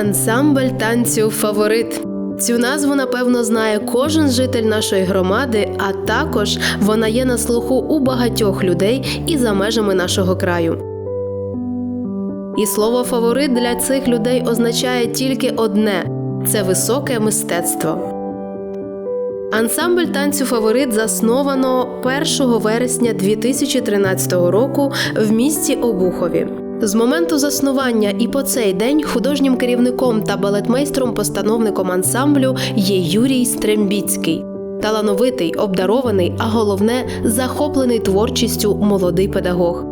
Ансамбль танцю Фаворит. Цю назву, напевно, знає кожен житель нашої громади, а також вона є на слуху у багатьох людей і за межами нашого краю. І слово фаворит для цих людей означає тільки одне це високе мистецтво. Ансамбль танцю Фаворит засновано 1 вересня 2013 року в місті Обухові. З моменту заснування і по цей день художнім керівником та балетмейстром-постановником ансамблю є Юрій Стрембіцький. Талановитий, обдарований, а головне захоплений творчістю молодий педагог.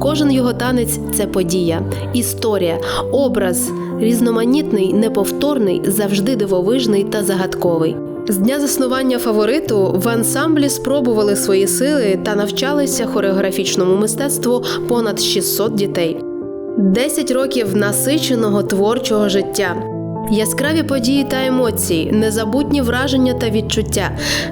Кожен його танець це подія, історія, образ, різноманітний, неповторний, завжди дивовижний та загадковий. З дня заснування фавориту в ансамблі спробували свої сили та навчалися хореографічному мистецтву понад 600 дітей. 10 років насиченого творчого життя. Яскраві події та емоції, незабутні враження та відчуття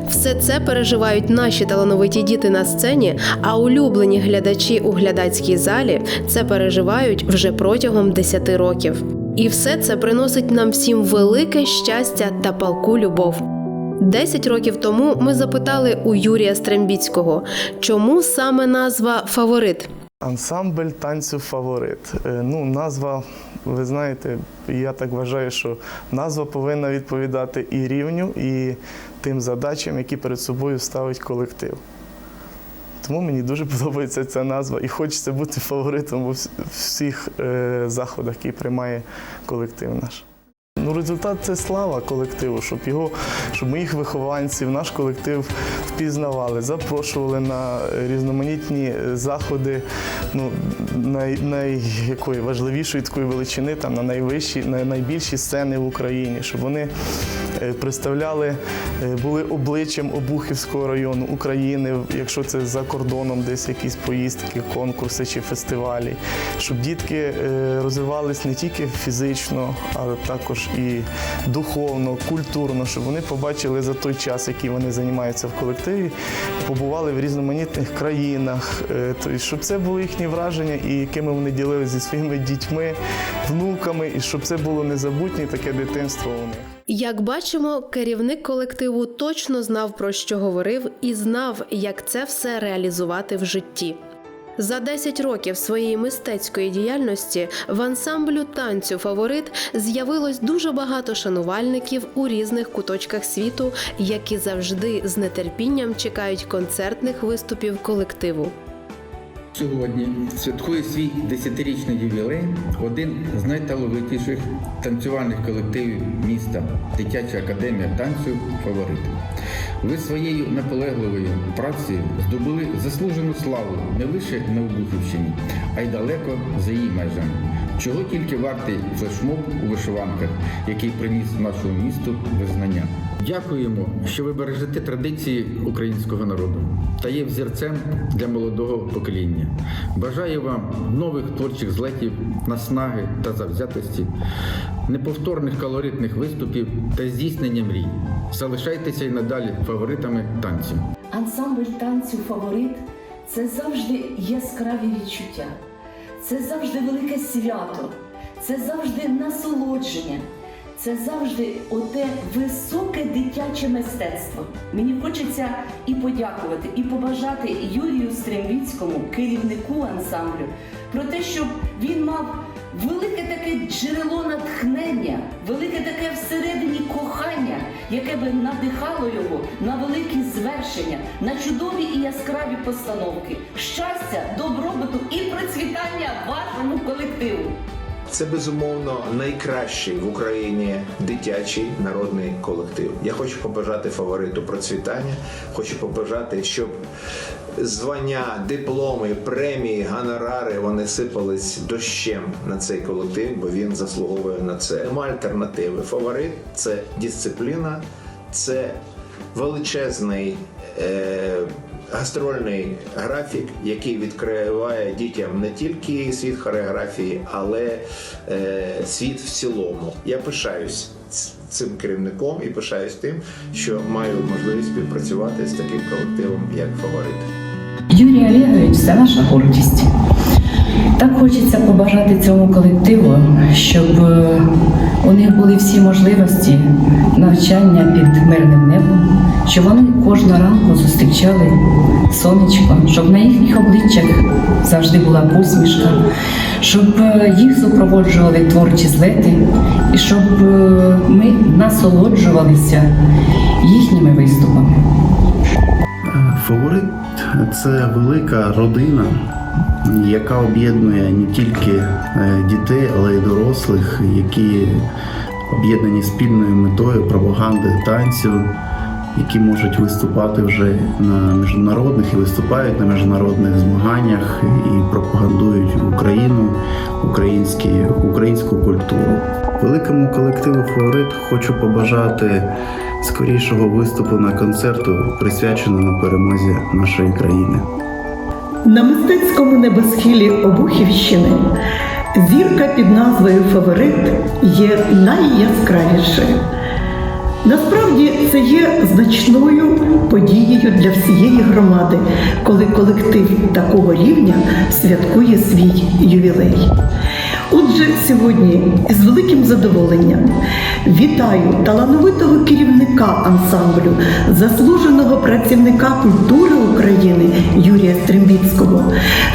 все це переживають наші талановиті діти на сцені, а улюблені глядачі у глядацькій залі це переживають вже протягом 10 років. І все це приносить нам всім велике щастя та палку любов. Десять років тому ми запитали у Юрія Стрембіцького, чому саме назва фаворит. Ансамбль танцю фаворит. Е, Ну, назва, ви знаєте, я так вважаю, що назва повинна відповідати і рівню, і тим задачам, які перед собою ставить колектив. Тому мені дуже подобається ця назва і хочеться бути фаворитом у всіх е, заходах, які приймає колектив наш. Ну, результат це слава колективу, щоб його, щоб моїх вихованців, наш колектив впізнавали, запрошували на різноманітні заходи ну, най, най, такої величини, там, на найвищі, на найбільші сцени в Україні, щоб вони представляли, е, були обличчям Обухівського району України, якщо це за кордоном, десь якісь поїздки, конкурси чи фестивалі, щоб дітки е, розвивались не тільки фізично, але також і духовно, культурно, щоб вони побачили за той час, який вони займаються в колективі, побували в різноманітних країнах, е, щоб це були їхні враження, і якими вони ділилися зі своїми дітьми, внуками, і щоб це було незабутнє таке дитинство у них. Як бачимо, керівник колективу точно знав про що говорив і знав, як це все реалізувати в житті. За 10 років своєї мистецької діяльності в ансамблю танцю фаворит з'явилось дуже багато шанувальників у різних куточках світу, які завжди з нетерпінням чекають концертних виступів колективу. Сьогодні святкує свій 10-річний ювілей один з найталовитіших танцювальних колективів міста Дитяча академія танцю Фаворит. Ви своєю наполегливою працею здобули заслужену славу не лише на Обухівщині, а й далеко за її межами. Чого тільки вартий флешмоб у вишиванках, який приніс нашому місту визнання. Дякуємо, що ви бережете традиції українського народу та є взірцем для молодого покоління. Бажаю вам нових творчих злетів, наснаги та завзятості, неповторних калоритних виступів та здійснення мрій. Залишайтеся й надалі фаворитами танців. Ансамбль танцю фаворит це завжди яскраві відчуття, це завжди велике свято, це завжди насолодження, це завжди оте високе дитяче мистецтво. Мені хочеться і подякувати, і побажати Юрію Стремвіцькому, керівнику ансамблю, про те, щоб він мав велике таке джерело натхнення, велике таке всередині кохання, яке би надихало його на великі звершення, на чудові і яскраві постановки, щастя, добробуту і процвітання вашому колективу. Це безумовно найкращий в Україні дитячий народний колектив. Я хочу побажати фавориту процвітання. Хочу побажати, щоб звання, дипломи, премії, гонорари вони сипались дощем на цей колектив, бо він заслуговує на це. Нема альтернативи. Фаворит це дисципліна, це величезний. Е- Гастрольний графік, який відкриває дітям не тільки світ хореографії, але е, світ в цілому. Я пишаюсь цим керівником і пишаюсь тим, що маю можливість співпрацювати з таким колективом, як фаворит. Юрій Олегович це наша гордість. Також Хочеться побажати цьому колективу, щоб е, у них були всі можливості навчання під мирним небом, щоб вони кожного ранку зустрічали сонечко, щоб на їхніх обличчях завжди була посмішка, щоб е, їх супроводжували творчі злети, і щоб е, ми насолоджувалися їхніми виступами. Фаворит це велика родина, яка об'єднує не тільки е, дітей, але й дорослих, які об'єднані спільною метою пропаганди танцю, які можуть виступати вже на міжнародних і виступають на міжнародних змаганнях і пропагандують Україну, українські, українську культуру. Великому колективу Фаворит хочу побажати скорішого виступу на концерту, присвяченому перемозі нашої країни. На мистецькому небосхилі Обухівщини зірка під назвою Фаворит є найяскравішою. Насправді це є значною подією для всієї громади, коли колектив такого рівня святкує свій ювілей. Отже, сьогодні з великим задоволенням вітаю талановитого керівника ансамблю, заслуженого працівника культури України Юрія Стрембіцького,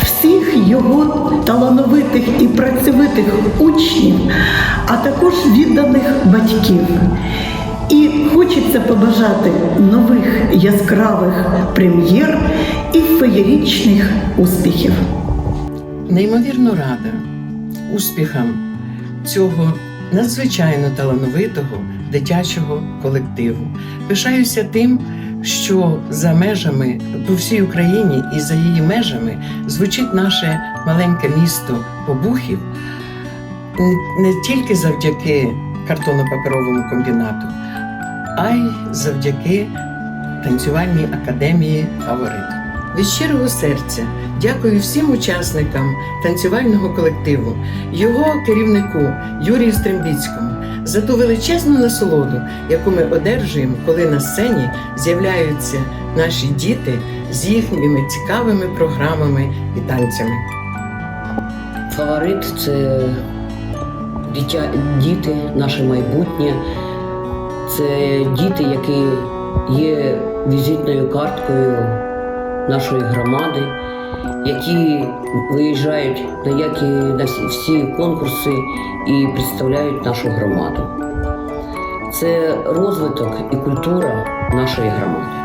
всіх його талановитих і працьовитих учнів, а також відданих батьків. І хочеться побажати нових яскравих прем'єр і феєрічних успіхів. Неймовірно рада успіхам цього надзвичайно талановитого дитячого колективу. Пишаюся тим, що за межами по всій Україні і за її межами звучить наше маленьке місто Обухів не тільки завдяки картонно-паперовому комбінату, а й завдяки танцювальній академії Фаворит. Від щирого серця дякую всім учасникам танцювального колективу, його керівнику Юрію Стрембіцькому за ту величезну насолоду, яку ми одержуємо, коли на сцені з'являються наші діти з їхніми цікавими програмами і танцями. Фаворит це дитя, діти, наше майбутнє. Це діти, які є візитною карткою нашої громади, які виїжджають на які на всі, конкурси і представляють нашу громаду. Це розвиток і культура нашої громади.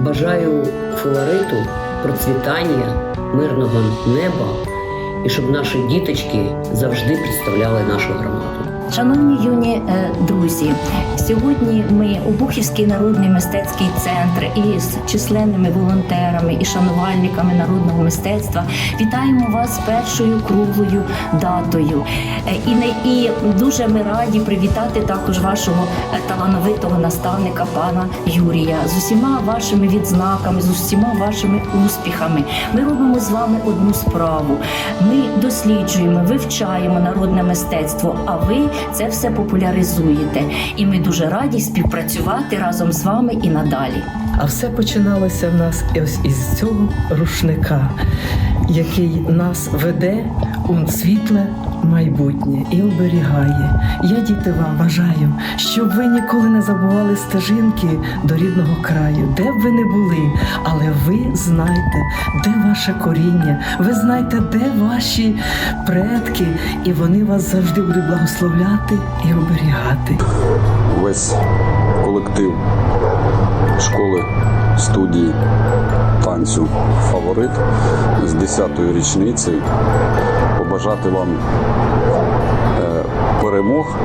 Бажаю фавориту процвітання, мирного неба і щоб наші діточки завжди представляли нашу громаду. Шановні юні е, друзі, сьогодні ми у Бухівський народний мистецький центр із численними волонтерами і шанувальниками народного мистецтва вітаємо вас першою круглою датою. Е, І не і дуже ми раді привітати також вашого е, талановитого наставника пана Юрія з усіма вашими відзнаками, з усіма вашими успіхами. Ми робимо з вами одну справу. Ми досліджуємо, вивчаємо народне мистецтво. А ви це все популяризуєте. І ми дуже раді співпрацювати разом з вами і надалі. А все починалося в нас ось із цього рушника, який нас веде у світле майбутнє і оберігає. Я, діти, вам бажаю, щоб ви ніколи не забували стежинки до рідного краю, де б ви не були, але ви знаєте, де ваше коріння, ви знаєте, де ваші предки, і вони вас завжди будуть благословляти і оберігати. весь колектив школи студії танцю Фаворит з 10-ї річниці. Побажати вам е, перемог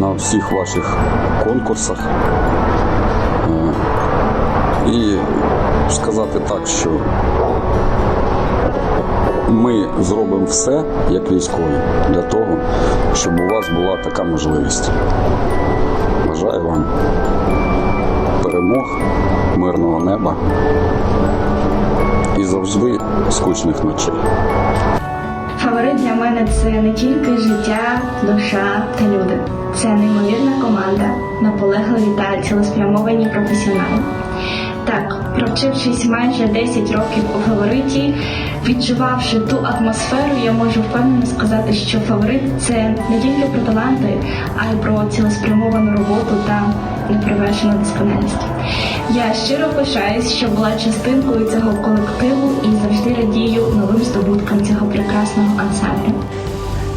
на всіх ваших конкурсах. Е, І сказати так, що ми зробимо все як військові для того, щоб у вас була така можливість. Бажаю вам перемог, мирного неба і завжди скучних ночей. Фаворит для мене це не тільки життя, душа та люди. Це неймовірна команда, наполегливі та цілеспрямовані професіонали. Так, Провчившись майже 10 років у фавориті, відчувавши ту атмосферу, я можу впевнено сказати, що фаворит це не тільки про таланти, а й про цілеспрямовану роботу та неперевершену досконалість. Я щиро пишаюсь, що була частинкою цього колективу і завжди радію новим здобуткам цього прекрасного ансамблю.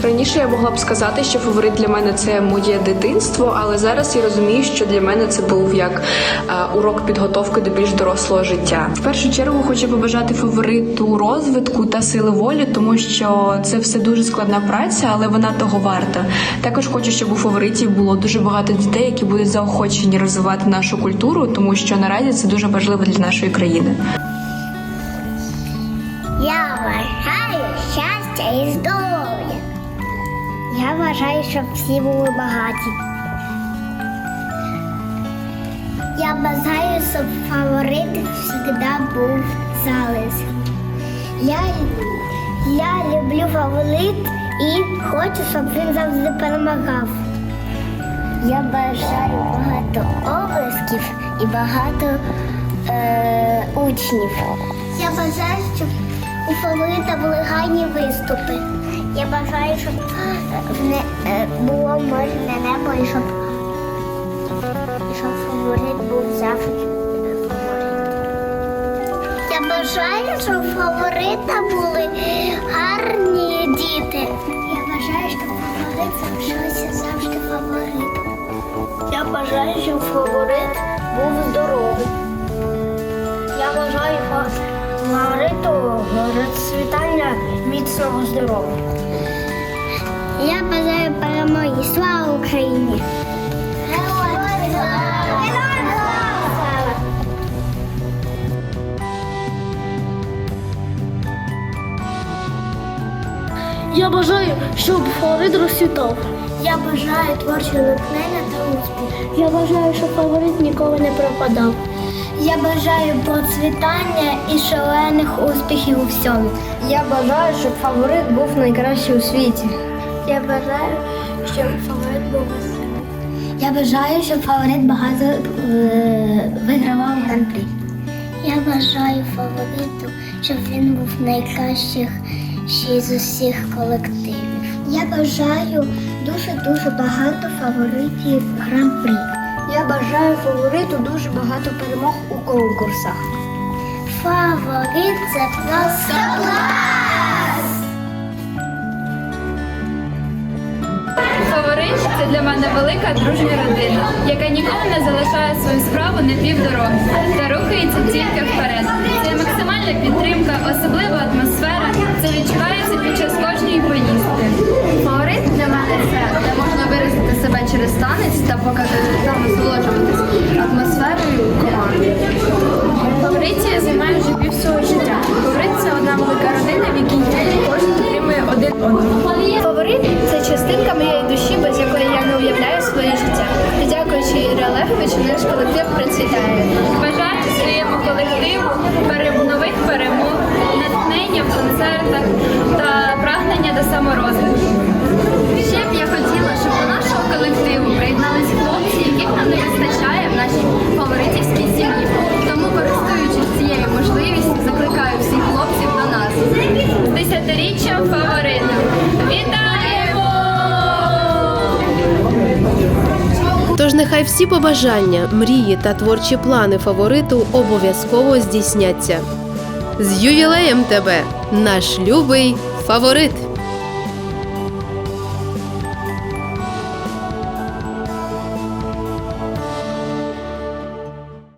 Раніше я могла б сказати, що фаворит для мене це моє дитинство, але зараз я розумію, що для мене це був як е, урок підготовки до більш дорослого життя. В першу чергу хочу побажати фавориту розвитку та сили волі, тому що це все дуже складна праця, але вона того варта. Також хочу, щоб у фаворитів було дуже багато дітей, які будуть заохочені розвивати нашу культуру, тому що наразі це дуже важливо для нашої країни. Я бажаю щастя і здоров'я. Я бажаю, щоб всі були багаті. Я бажаю, щоб фаворит завжди був залез. Я, я люблю фаворит і хочу, щоб він завжди перемагав. Я бажаю багато облисків і багато е, учнів. Я бажаю, щоб у фаворита були гарні виступи. Я бажаю, щоб було мирне небо і щоб, щоб фаворит був завжди. Я бажаю, щоб фаворита були гарні діти. Я бажаю, щоб фаворит залишився завжди фаворитом. Я бажаю, щоб фаворит був здоровий. Я бажаю фавориту розцвітання міцного здоров'я. Я бажаю перемоги. Слава Україні! Я бажаю, щоб фаворит розцвітав. Я бажаю творчого натхнення та успіху. Я бажаю, щоб фаворит ніколи не пропадав. Я бажаю процвітання і шалених успіхів у всьому. Я бажаю, щоб фаворит був найкращий у світі. Я бажаю, щоб фаворит був веселий. Я бажаю, щоб фаворит багато е, вигравав гран-прі. Я бажаю фавориту, щоб він був найкращих ще з усіх колективів. Я бажаю дуже-дуже багато фаворитів гран-прі. Я бажаю фавориту дуже багато перемог у конкурсах. Фаворит це просто для мене велика дружня родина, яка ніколи не залишає свою справу на півдороги та рухається тільки вперед. Це максимальна підтримка, особлива атмосфера. Це відчувається під час кожної поїздки. Фаворит для мене це де можна виразити себе через танець та показати та насолоджуватись атмосферою команди. Фавориті я займаю вже пів свого життя. Фаворит це одна велика родина, в якій кожен підтримує один одного. Фаворит це частинка моєї душі, без дякуючи Ігорю Олеговичу, наш колектив процвітає. Бажаю своєму колективу нових перемог, натхнення в концертах та прагнення до саморозвитку. Ще б я хотіла, щоб до нашого колективу приєднались хлопці, яких нам не вистачає в нашій фаворитівській сім'ї. Тому, користуючись цією можливістю, закликаю Нехай всі побажання, мрії та творчі плани фавориту обов'язково здійсняться. З ювілеєм тебе, наш любий фаворит!